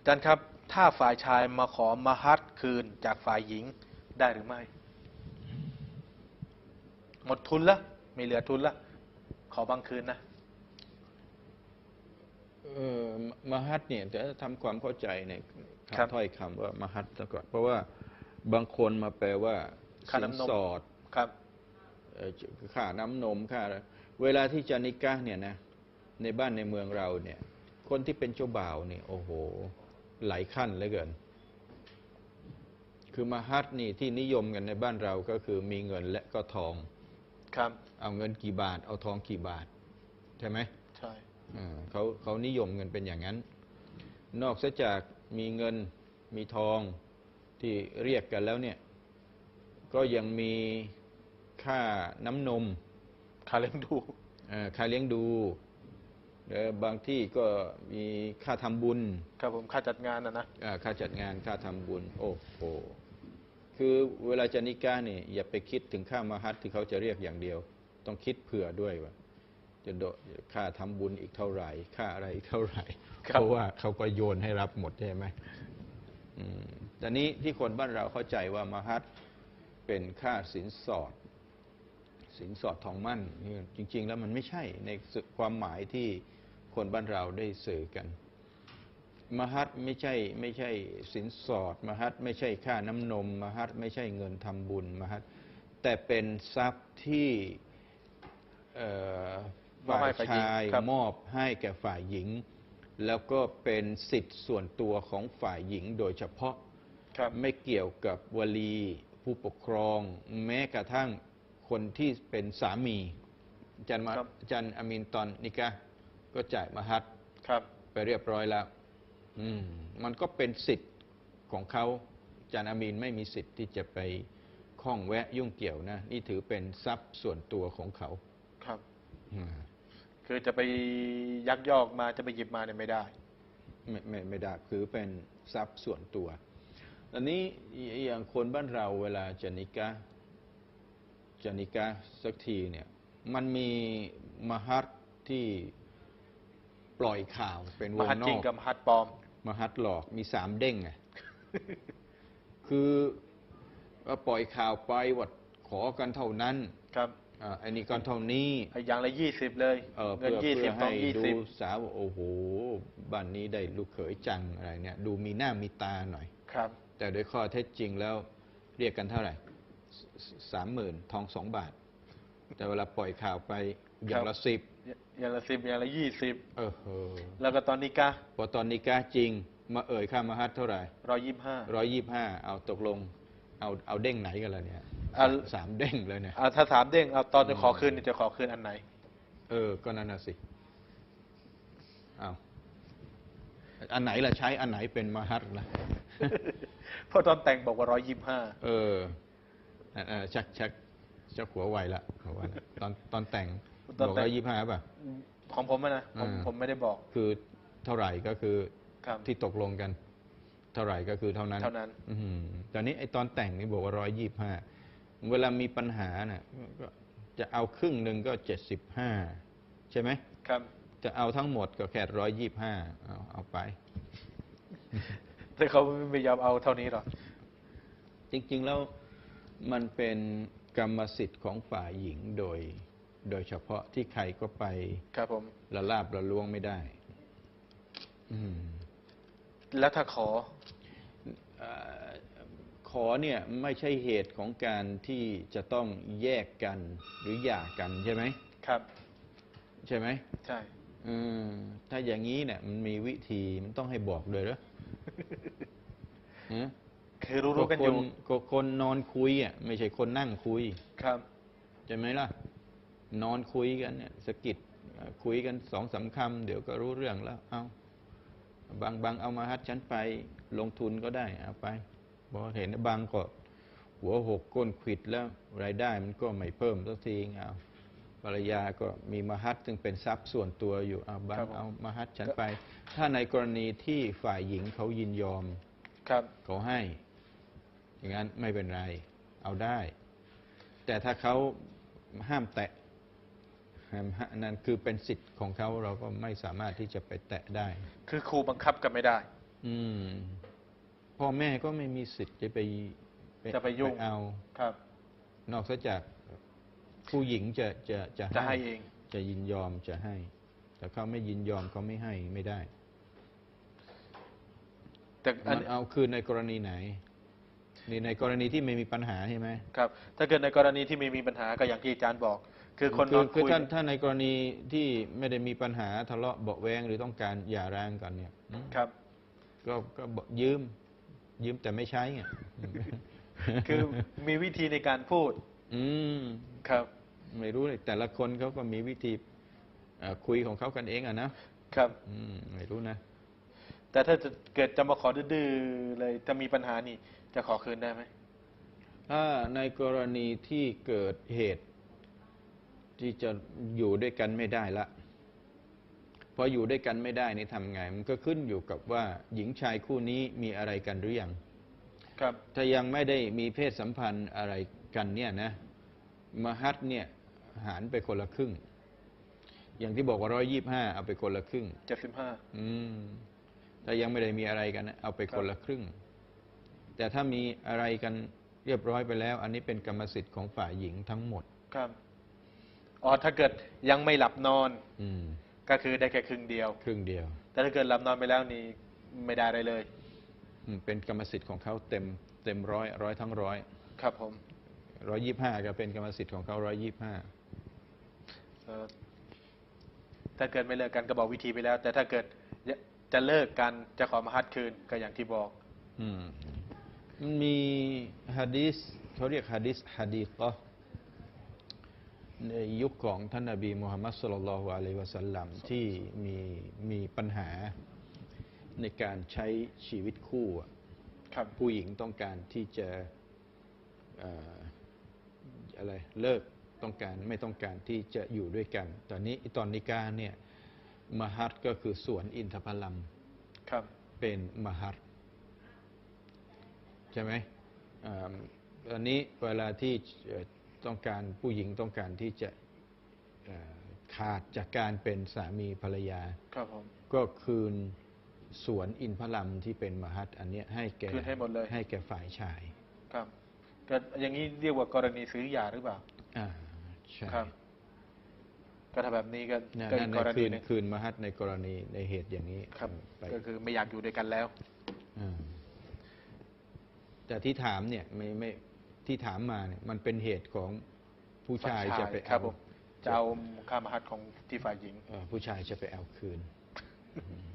อาจารย์ครับ ถ้าฝ่ายชายมาขอมาฮัดคืนจากฝ่ายหญิงได้หรือไม่ หมดทุนละไม่เหลือทุนละขอบังคืนนะเออมหัตเนี่ยจะทำความเข้าใจในครับถ้อยคำว่ามหัตซะก่อนเพราะว่าบางคนมาแปลว่าค่าสินน้ำนมสอดครับเอ่อค่าน้ำนมค่าอะไรเวลาที่จะนิกะห์เนี่ยนะในบ้านในเมืองเราเนี่ย คนที่เป็นเจ้าบ่าวเนี่ยโอ้โห หลายขั้นเหลือเกิน คือมหัตนี่ที่นิยมกันในบ้านเราก็คือมีเงินและก็ทอง ครับ เอาเงินกี่บาท เอาทองกี่บาท ใช่ไหมใช่อ่าเขาเขานิยมกันเป็นอย่างนั้น นอกจากมีเงินมีทองที่เรียกกันแล้วเนี่ย ก็ยังมีค่าน้ำนมคาเลี้ยงดูเอ่อค่าเลี้ยงดู เอ่อบางที่ก็มีค่าทำบุญ ครับผมค่าจัดงานนะนะอ่าค่าจัดงานค่าทำบุญ โอ้โหคือเวลาจะนิกาเนี่ยอย่าไปคิดถึงค่ามาฮัตที่เขาจะเรียกอย่างเดียว ต้องคิดเผื่อด้วยว่าจะโดค่าทำบุญอีกเท่าไหร่ ค่าอะไรอีกเท่าไหร่ครับเพราะว่าเขาก็โยนให้รับหมดใช่ไหมอืมแต่นี้ที่คนบ้านเราเข้าใจว่ามาฮัตเป็นค่าสินสอด สินสอดทองมั่นนี่จริง ๆ แล้วมันไม่ใช่ในความหมายที่ คนบ้านเราได้สื่อกัน มหัตไม่ใช่ไม่ใช่สินสอด มหัตไม่ใช่ค่าน้ำนม มหัตไม่ใช่เงินทำบุญมหัตแต่เป็นทรัพย์ที่เอ่อมอบให้ฝ่ายฝ่ายหญิงชายครับมอบให้แก่ฝ่ายหญิง แล้วก็เป็นสิทธิ์ส่วนตัวของฝ่ายหญิงโดยเฉพาะครับไม่เกี่ยวกับวลีผู้ปกครอง แม้กระทั่งคนที่เป็นสามีอาจันมาครับอาจันอามินตอนนิกะห์ ก็จ่ายมหัตครับ ไปเรียบร้อยแล้ว อืม มันก็เป็นสิทธิ์ของเขาอาจารย์อามีนไม่มีสิทธิ์ที่จะไปข้องแวะยุ่งเกี่ยวนะ นี่ถือเป็นทรัพย์ส่วนตัวของเขา ครับ อืมคือจะไปยักยอกมาจะไปหยิบมาเนี่ยไม่ได้ ไม่ไม่ไม่ได้คือเป็นทรัพย์ส่วนตัว อันนี้อย่างคนบ้านเราเวลาจะนิกะห์จะนิกะห์สักทีเนี่ย มันมีมหัตที่ ปล่อยข่าวเป็นวมงหัดนจริงอกกับมหัดปลอม มหัดหลอกมีสามเด้งไง คือว่าปล่อยข่าวไปว่าขอกันเท่านั้นครับอ่าอันนี้ก็เท่านี้ให้อย่างละยี่สิบเลยเออเงินเพื่อยี่เพื่สิอบต้อให้งยี่ดูสิบสาวว่าโอ้โหบ้านนี้ได้ลูกเขยจังอะไรเนี่ย ดูมีหน้ามีตาหน่อย ครับ แต่โดยข้อเท็จจริงแล้วเรียกกันเท่าไหร่สามหมื่นทองสองบาท แต่เวลาปล่อยข่าวไป อย่างละสิบอย่างละสิบอย่างละยี่สิบเออเออแล้วก็ตอนนี้กะพอตอนนี้กล้าจริง มาเอ่ยค่ามหัดเท่าไหร่ร้อยยี่ห้าร้อยยี่ห้าเอาตกลง เอาเอาเด้งไหนกันล่ะเนี่ยอะสามเด้งเลยเนี่ยอ่าถ้าถามเด้งเอาตอนจะขอคืนนี่จะขอคืนอันไหน เออ ก็นั่นน่ะสิเอาอันไหนล่ะใช้อันไหนเป็นมหัดล่ะเพราะตอนแต่งบอกว่าร้อยยี่ห้าเออเออเออชักชักชักหัวไวละเขาว่านะตอนตอนแต่ง บอกร้อยยี่ห้าป่ะ ของผมอะนะผมอ่า ผมไม่ได้บอก คือเท่าไหร่ก็คือครับ ที่ตกลงกัน เท่าไหร่ก็คือเท่านั้นเท่านั้น อื้อหือตอนนี้ไอ้ตอนแต่งนี่บอกว่าร้อยยี่ห้าเวลามีปัญหาน่ะก็จะเอาครึ่งหนึ่งก็เจ็ดสิบห้าใช่ไหม ครับ จะเอาทั้งหมดก็แค่ร้อยยี่ห้าเอาเอาไป แต่เขาไม่ยอมเอาเท่านี้หรอกจริงๆแล้วมันเป็นกรรมสิทธิ์ของฝ่ายหญิงโดย โดยเฉพาะที่ใครก็ไปครับผมละลาบละล้วงไม่ได้ อืม แล้วถ้าขอเอ่อขอเนี่ยไม่ใช่เหตุของการที่จะต้องแยกกันหรือหย่ากันใช่ไหมครับ ใช่ไหมใช่ อืมถ้าอย่างนี้เนี่ยมันมีวิธีมันต้องให้บอกเลยเหรอ ฮะคือรู้ๆกันอยู่คนก็คนนอนคุยอะไม่ใช่คนนั่งคุย ครับ ใช่ไหมล่ะ นอนคุยกันเนี่ยสะกิดเอ่อคุยกันสองสามคำเดี๋ยวก็รู้เรื่องแล้ว เอาบางบางเอามาฮัดฉันไปลงทุนก็ได้เอาไปพอเห็นบางก็หัวหกก้นขวิดแล้วรายได้มันก็ไม่เพิ่มสักทีเอาภรรยาก็มีมาฮัดซึ่งเป็นทรัพย์ส่วนตัวอยู่เอาบางครับผมเอามาฮัดฉันไป ถ้าในกรณีที่ฝ่ายหญิงเขายินยอมครับเขาให้ อย่างนั้นไม่เป็นไร เอาได้ แต่ถ้าเขาห้ามแตะห้ามห้า นั่นคือเป็นสิทธิ์ของเขาเราก็ไม่สามารถที่จะไปแตะได้ คือครูบังคับกันไม่ได้ อืมพ่อแม่ก็ไม่มีสิทธิ์จะไปจะไปยุ่งเอาครับ นอกจากผู้หญิงจะจะจะจะให้เอง จะยินยอมจะให้ แต่เขาไม่ยินยอมเขาไม่ให้ไม่ได้ แต่อัมันนเอาคืนในกรณีไหนนี่ในกรณีที่ไม่มีปัญหาใช่ไหมครับ ถ้าเกิดในกรณีที่ไม่มีปัญหาก็อย่างที่อาจารย์บอก คือคนนอนคือคุยท่านถ้าในกรณีที่ไม่ได้มีปัญหาทะเลาะเบาะแวงหรือต้องการหย่าร้างกันเนี่ยอืมครับ ก็ก็บอกยืม ยืมแต่ไม่ใช้ไงคือมีวิธีในการพูด อืมครับ ไม่รู้เลยแต่ละคนเขาก็มีวิธีเอ่อคุยของเขากันเองอะนะครับ อืมไม่รู้นะแต่ถ้าจะเกิดจะมาขอดื้อๆเลยจะมีปัญหานี่ จะขอคืนได้ไหมถ้าในกรณีที่เกิดเหตุ ที่จะอยู่ด้วยกันไม่ได้ละพออยู่ด้วยกันไม่ได้นี่ทำไง มันก็ขึ้นอยู่กับว่าหญิงชายคู่นี้มีอะไรกันหรือยังครับถ้ายังไม่ได้มีเพศสัมพันธ์อะไรกันเนี่ยนะมหัดเนี่ยหารไปคนละครึ่ง อย่างที่บอกว่าร้อยยี่ห้าเอาไปคนละครึ่งเจ็ดสิบห้าอืมถ้ายังไม่ได้มีอะไรกันนะเอาไปคนละครึ่ง แต่ถ้ามีอะไรกันเรียบร้อยไปแล้ว อันนี้เป็นกรรมสิทธิ์ของฝ่ายหญิงทั้งหมดครับ อ๋อถ้าเกิดยังไม่หลับนอน อืมก็คือได้แค่ครึ่งเดียว ครึ่งเดียวแต่ถ้าเกิดหลับนอนไปแล้วนี่ไม่ได้อะไรเลย อืมเป็นกรรมสิทธิ์ของเขาเต็มเต็มร้อยร้อยทั้งร้อยครับผมร้อยยี่ห้าก็เป็นกรรมสิทธิ์ของเขาร้อยยี่ห้าเอ่อถ้าเกิดไม่เลิกกันก็บอกวิธีไปแล้ว แต่ถ้าเกิดจะเลิกกันจะขอมาฮัดคืนก็อย่างที่บอก อืมมันมีฮะดิษเขาเรียกฮะดิษฮะดีกะห์ ในยุคของท่านนบีมุฮัมมัดสุลลัลลอฮุอะลัยฮิวะสัลลัมที่มีมีปัญหาในการใช้ชีวิตคู่อะครับผู้หญิงต้องการที่จะเอ่ออะไรเลิกต้องการไม่ต้องการที่จะอยู่ด้วยกัน ตอนนี้ตอนนิกาเนี่ยมหัดก็คือสวนอินทผลัมครับเป็นมหัดใช่ไหมอ่าตอนนี้เวลาที่เอ่อ ต้องการผู้หญิงต้องการที่จะเอ่อขาดจากการเป็นสามีภรรยา ครับผม ก็คืนสวนอินทผลัมที่เป็นมหัดอันเนี้ยให้แก่คืนให้หมดเลย ให้แก่ฝ่ายชาย ครับก็อย่างนี้เรียกว่ากรณีซื้อหย่าหรือเปล่า อ่า ใช่ครับ ก็ถ้าแบบนี้ก็นั่นก็อีนั่นกกรคืณีนหนึงคืนมหัดในกรณีในเหตุอย่างนี้ครับ ไปก็คือไม่อยากอยู่ด้วยกันแล้ว อ่าแต่ที่ถามเนี่ยไม่ไม่ ที่ถามมาเนี่ยมันเป็นเหตุของผู้ชายจะไปครัเอาบผมจะเอาค่ามาฮัดของที่ฝ่ายหญิง เอ่อผู้ชายจะไปเอาคืนอืม